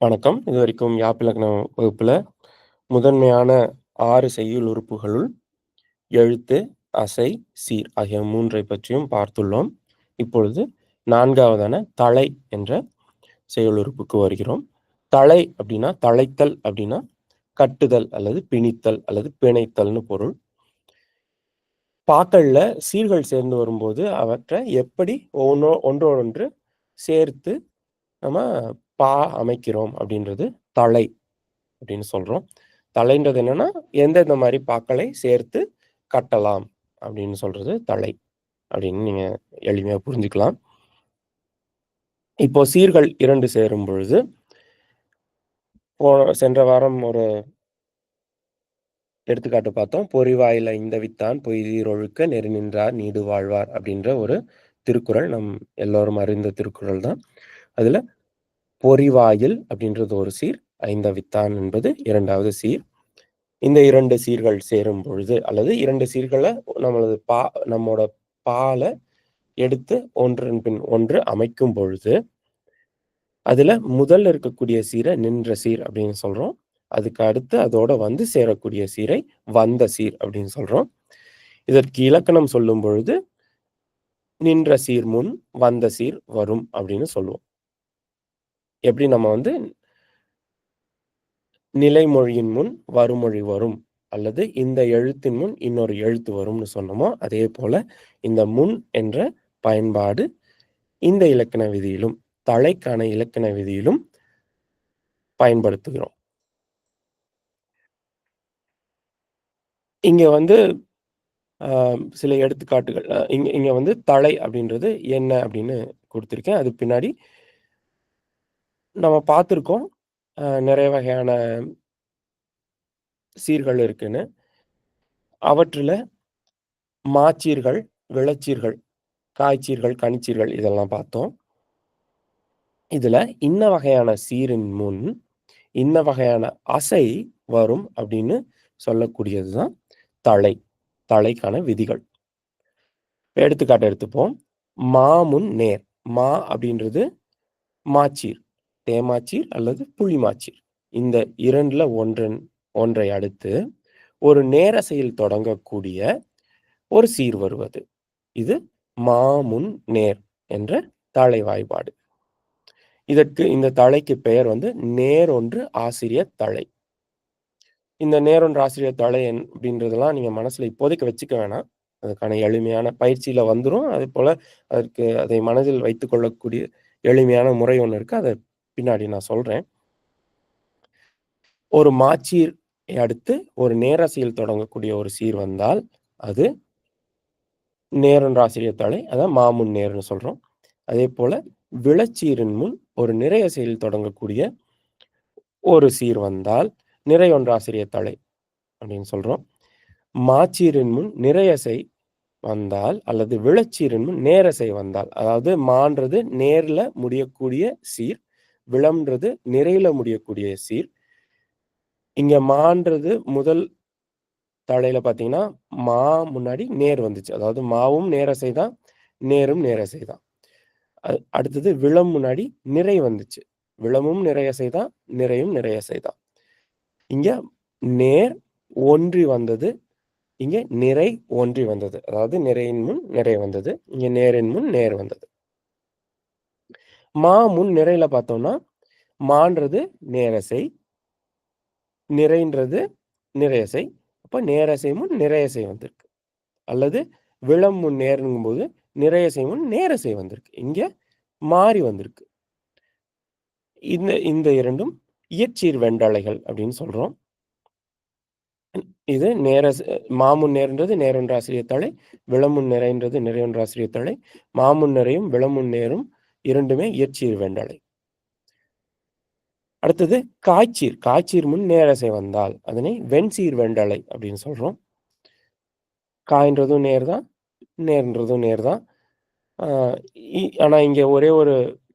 வணக்கம். இது வரைக்கும் யாப்பிலக்கண வகுப்புல முதன்மையான ஆறு செய்யுள் உறுப்புகளுள் எழுத்து, அசை, சீர் ஆகிய மூன்றை பற்றியும் பார்த்துள்ளோம். இப்பொழுது நான்காவதான தலை என்ற செயல் உறுப்புக்கு வருகிறோம். தலை அப்படின்னா தழைத்தல் அப்படின்னா கட்டுதல் அல்லது பிணித்தல் அல்லது பிணைத்தல்னு பொருள். பாக்கல்ல சீர்கள் சேர்ந்து வரும்போது அவற்றை எப்படி ஒன்றோ ஒன்றோடொன்று சேர்த்து நம்ம பா அமைக்கிறோம் அப்படின்றது தலை அப்படின்னு சொல்றோம். தலைன்றது என்னன்னா, எந்தெந்த மாதிரி பாக்களை சேர்த்து கட்டலாம் அப்படின்னு சொல்றது தலை அப்படின்னு நீங்க எளிமையா புரிஞ்சுக்கலாம். இப்போ சீர்கள் இரண்டு சேரும் பொழுது போன சென்ற வாரம் ஒரு எடுத்துக்காட்டு பார்த்தோம். பொறிவாயில இந்த வித்தான் பொய்தீர் ஒழுக்க நெறிநின்றார் நீடு வாழ்வார்" அப்படின்ற ஒரு திருக்குறள். நம் எல்லோரும் அறிந்த திருக்குறள் தான். அதுல பொறிவாயில் அப்படின்றது ஒரு சீர், ஐந்தவித்தான் என்பது இரண்டாவது சீர். இந்த இரண்டு சீர்கள் சேரும் பொழுது அல்லது இரண்டு சீர்களை நம்மளது பா நம்மோட பாலை எடுத்து ஒன்றன் பின் ஒன்று அமைக்கும் பொழுது, அதுல முதல்ல இருக்கக்கூடிய சீரை நின்ற சீர் அப்படின்னு சொல்றோம். அதுக்கு அடுத்து அதோட வந்து சேரக்கூடிய சீரை வந்த சீர் அப்படின்னு சொல்றோம். இதற்கு இலக்கணம் சொல்லும் பொழுது, "நின்ற சீர் முன் வந்த சீர் வரும்" அப்படின்னு சொல்லுவோம். எப்படி நம்ம வந்து நிலைமொழியின் முன் வருமொழி வரும் அல்லது இந்த எழுத்தின் முன் இன்னொரு எழுத்து வரும்னு சொன்னோமோ, அதே போல இந்த முன் என்ற பயன்பாடு இந்த இலக்கண விதியிலும், தலைக்கான இலக்கண விதியிலும் பயன்படுத்துகிறோம். இங்க வந்து சில எடுத்துக்காட்டுகள். இங்க இங்க வந்து தலை அப்படின்றது என்ன அப்படின்னு கொடுத்துருக்கேன் அது பின்னாடி நம்ம பார்த்துருக்கோம் நிறைய வகையான சீர்கள் இருக்குன்னு. அவற்றில் மாச்சீர்கள், விளச்சீர்கள், காய்ச்சீர்கள், கனிச்சீர்கள் இதெல்லாம் பார்த்தோம். இதில் இன்ன வகையான சீரின் முன், இன்ன வகையான அசை வரும் அப்படின்னு சொல்லக்கூடியது தான் தலை. தலைக்கான விதிகள். எடுத்துக்காட்டு எடுத்துப்போம். மா முன் நேர். மா அப்படின்றது மாச்சீர். தேமாச்சீர் அல்லது புளிமாச்சீர். இந்த இரண்டுல ஒன்றன் ஒன்றை அடுத்து ஒரு நேரசையில் தொடங்கக்கூடிய ஒரு சீர் வருவது. இது மாமுன் நேர் என்ற தலை வாய்பாடு. இதற்கு இந்த தலைக்கு பெயர் வந்து நேரொன்று ஆசிரியர் தலை. இந்த நேரொன்று ஆசிரியர் தலை அப்படின்றதெல்லாம் நீங்க மனசுல இப்போதைக்கு வச்சுக்க வேணாம். அதுக்கான எளிமையான பயிற்சியில வந்துடும் அதே போல அதற்கு அதை மனதில் வைத்துக் கொள்ளக்கூடிய எளிமையான முறை ஒன்று இருக்கு. அதை பின்னாடி நான் சொல்றேன். ஒரு மாச்சீர் அடுத்து ஒரு நேரசையில் தொடங்கக்கூடிய ஒரு சீர் வந்தால், அது நேரொன்று ஆசிரியத் தலை. அதான் மாமுன் நேர்னு சொல்றோம் அதே போல விளச்சீரின் முன் ஒரு நிறைய செயல் தொடங்கக்கூடிய ஒரு சீர் வந்தால், நிறையொன்று ஒன்றாசிரிய தலை அப்படின்னு சொல்றோம். மாச்சீரின் முன் நிறையசை வந்தால் அல்லது விளச்சீரின் முன் நேரசை வந்தால், அதாவது மான்றது நேர்ல முடியக்கூடிய சீர், விளம்ன்றது நிறையில முடியக்கூடிய சீர். இங்க மான்றது முதல் தலையில பார்த்தீங்கன்னா, மா முன்னாடி நேர் வந்துச்சு. அதாவது மாவும் நேரசை தான், நேரும் நேரசை தான். அடுத்தது விளம் முன்னாடி நிறை வந்துச்சு. விளமும் நிறையசை தான், நிறையும் நிறையசை தான். இங்க நேர் ஒன்றி வந்தது. இங்க நிறை ஒன்றி வந்தது. அதாவது நிறையின் முன் நிறை வந்தது. இங்க நேரின் முன் நேர் வந்தது. மா முன் நிறையில பார்த்தோம்னா, மான்றது நேரசை. நிறைன்றது நிறையசை. அப்ப நேரசை முன் நிறையசை வந்திருக்கு. அல்லது விளம் முன் நேர்ங்கும்போது, நிறையசை முன் நேரசை வந்திருக்கு. இங்க மாறி வந்திருக்கு. இந்த இந்த இரண்டும் இயற்சீர் வெண்டாளைகள் அப்படின்னு சொல்றோம். இது நேர மாமுன் நேர்ன்றது நேரொன்று தலை. விளமுன் நிறைன்றது நிறையொன்று ஆசிரியத் தலை. மாமுன் நிறையும், விளமுன் நேரும் இரண்டுமே இயற்சீர் வெண்டலை. அடுத்தது காய்ச்சீர். காய்ச்சீர் முன் நேரசை வந்தால், அதனை வெண்சீர் வெண்டலை அப்படின்னு சொல்றோம். காய்ன்றதும் நேர் தான், நேர்ன்றதும் நேர் தான். ஆனால் இ ஆனா இங்க ஒரே ஒரு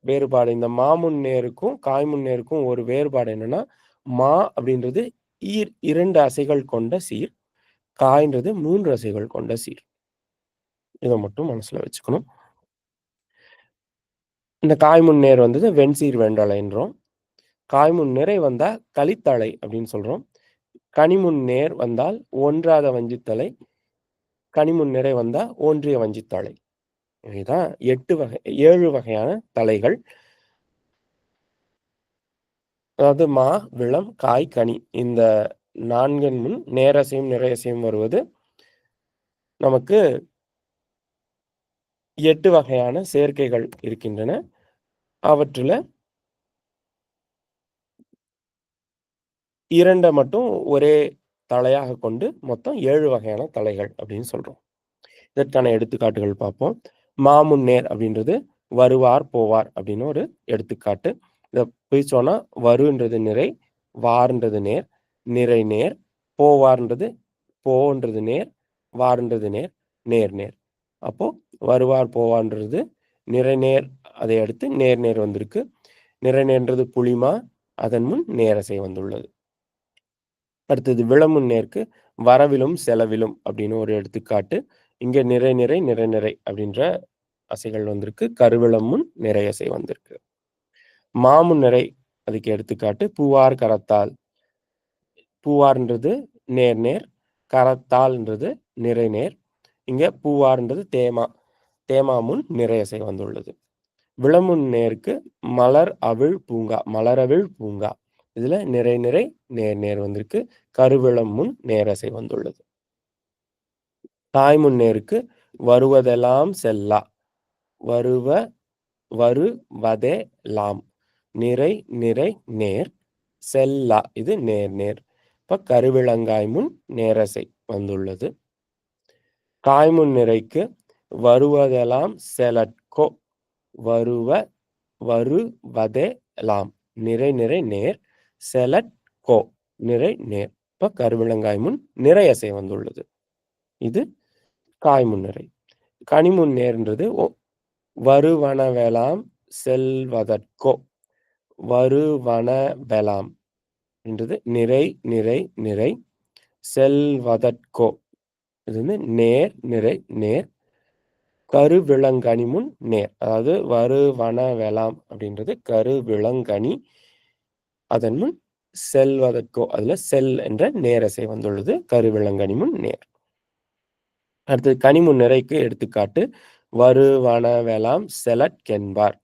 வேறுபாடு. இந்த மாமுன் நேருக்கும், காய்முன் நேருக்கும் ஒரு வேறுபாடு என்னன்னா, மா அப்படின்றது ஈர் இரண்டு அசைகள் கொண்ட சீர். காயின்றது மூன்று அசைகள் கொண்ட சீர். இதை மட்டும் மனசுல வச்சுக்கணும். இந்த காய் முன் நேர் வந்தது வெண்சீர் வெண்டலைன்றோம். காய்முன் நிறை வந்தால் கலித்தலை அப்படின்னு சொல்கிறோம் கனிமுன் நேர் வந்தால் ஒன்றாத வஞ்சித்தலை கனிமுன் நிறை வந்தால் ஒன்றிய வஞ்சித்தலை. இதுதான் எட்டு வகை ஏழு வகையான தலைகள். அதாவது மா விளம் காய் கனி. இந்த நான்கின் முன் நேரசையும் நிறையசையும் வருவது நமக்கு எட்டு வகையான சேர்க்கைகள் இருக்கின்றன. அவற்றில் இரண்டை மட்டும் ஒரே தலையாக கொண்டு மொத்தம் ஏழு வகையான தலைகள் அப்படின்னு சொல்கிறோம் இதற்கான எடுத்துக்காட்டுகள் பார்ப்போம். மாமுன்னேர் அப்படின்றது வருவார் போவார் அப்படின்னு ஒரு எடுத்துக்காட்டு. இதை போய் சொன்னால் வருன்றது நிறை வார்ன்றது நேர் நிறை நேர் போவார்ன்றது போன்றது நேர் வார்ன்றது நேர் நேர் நேர். அப்போது வருவார் போவார்ன்றது நிறைநேர் அதை அடுத்து நேர் நேர் வந்திருக்கு. நிறைநேர்ன்றது புளிமா அதன் முன் நேரசை வந்துள்ளது. அடுத்தது விளமுன் நேர்க்கு வரவிலும் செலவிலும் அப்படின்னு ஒரு எடுத்துக்காட்டு. இங்கே நிறை நிறை நிறை நிறை அப்படின்ற அசைகள் வந்திருக்கு. கருவிளம் முன் நிறை அசை வந்திருக்கு. மாமுன் நிறை அதுக்கு எடுத்துக்காட்டு பூவார் கரத்தால். பூவார்ன்றது நேர் நேர் கரத்தால்ன்றது நிறை நேர். பூவார்ன்றது தேமா. தேமா முன் நிறையசை வந்துள்ளது. விளமுன் நேருக்கு மலர் அவிழ் பூங்கா மலரவிழ் பூங்கா. இதுல நிறை நிறை நேர் நேர் வந்திருக்கு. கருவிளம் முன் நேரசை வந்துள்ளது. தாய் முன்னேருக்கு வருவதெல்லாம் செல்லா. வருவ வருவதே லாம். நிறை நிறை நேர் செல்லா. இது நேர் நேர். இப்ப கருவிளங்காய் முன் நேரசை வந்துள்ளது. காய்முன் நிறைக்கு வருவதெல்லாம் செலட்கோ. வருவ வரு நிறை நிறை நேர். செலட் கோ நிறை நேர். இப்போ கருவிளங்காய் முன் நிறையசை வந்துள்ளது. இது காய்முன் நிறை. கனிமுன் நேர்ன்றது வருவனவெலாம் செல்வதற்கோ. வருவனவெலாம் என்றது நிறை நிறை நிறை. செல்வதற்கோ. இது வந்து நேர் நிறை நேர். கருவிளங்கனி முன் நேர் அதாவது வருவன வேளாம் அப்படின்றது கருவிளங்கனி அதன் முன் செல்வதற்கோ அதுல செல் என்ற நேரசை வந்துள்ளது கருவிளங்கனி முன் நேர். அடுத்தது கனிமுன் நிறைக்கு எடுத்துக்காட்டு வரு வன வெலாம் செலட்கென்பார்.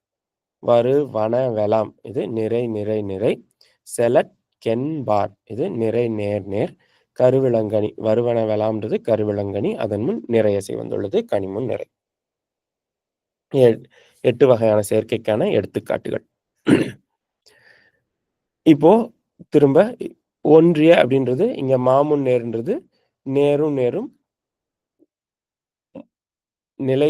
வரு வன வெலாம் இது நிறை நிறை நிறை செலட் கென்பார் இது நிறை நேர் நேர். கருவிளங்கனி வருவன வெலாம்ன்றது கருவிளங்கனி அதன் முன் நிறைய வந்துள்ளது கனிமுன் நிறை. எட்டு வகையான சேர்க்கைக்கான எடுத்துக்காட்டுகள். இப்போ திரும்ப ஒன்றிய அப்படின்றது இங்க மாமுன் நேருன்றது நேரும் நேரும் நிலை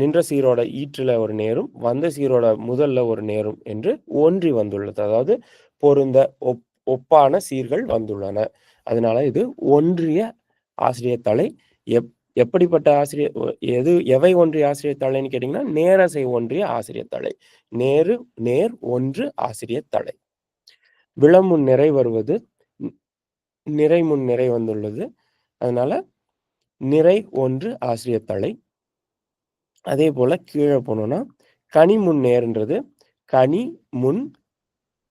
நின்ற சீரோட ஈற்றில் ஒரு நேரும் வந்த சீரோட முதல்ல ஒரு நேரும் என்று ஒன்றி வந்துள்ளது. அதாவது பொருந்த ஒப் ஒப்பான சீர்கள் வந்துள்ளன. அதனால இது ஒன்றிய ஆசிரியர் தலை எப் எப்படிப்பட்ட ஆசிரியர் எது எவை ஒன்றிய ஆசிரியர் தலைன்னு கேட்டிங்கன்னா நேரசை ஒன்றிய ஆசிரியர் தலை. நேரு நேர் ஒன்று ஆசிரியர் தலை. விளமுன் நிறை வருவது நிறை முன் நிறை வந்துள்ளது. அதனால நிறை ஒன்று ஆசிரியர் தலை. அதே போல கீழே போனோம்னா கனி முன் நேர்ன்றது கனி முன்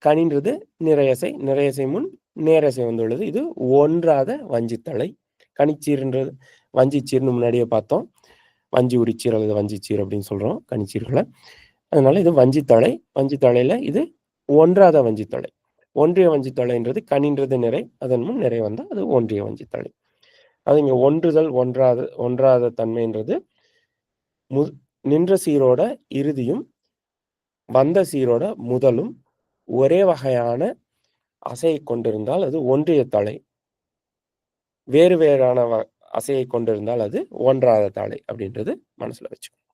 கனின்றது நிறையசை நிறையசை முன் நேரசை வந்துள்ளது. இது ஒன்றாத வஞ்சித்தலை கனிச்சீர்ன்றது வஞ்சிச்சீர்னு முன்னாடியே பார்த்தோம். வஞ்சி உரிச்சீர் அல்லது வஞ்சிச்சீர் அப்படின்னு சொல்கிறோம் கனிச்சீர்களை அதனால இது வஞ்சித்தலை வஞ்சித்தலையில் இது ஒன்றாத வஞ்சித்தலை ஒன்றிய வஞ்சித்தலைன்றது கனின்றது நிறை அதன் முன் நிறை வந்தால் அது ஒன்றிய வஞ்சித்தலை அது இங்கே ஒன்றுதல் ஒன்றாத ஒன்றாத தன்மைன்றது. மு நின்ற சீரோட இறுதியும் வந்த சீரோட முதலும் ஒரே வகையான அசையை கொண்டிருந்தால் அது ஒன்றிய தலை வேறு வேறான அசையை கொண்டிருந்தால் அது ஒன்றாத தாளை அப்படின்றது மனசுல வச்சுக்கணும்.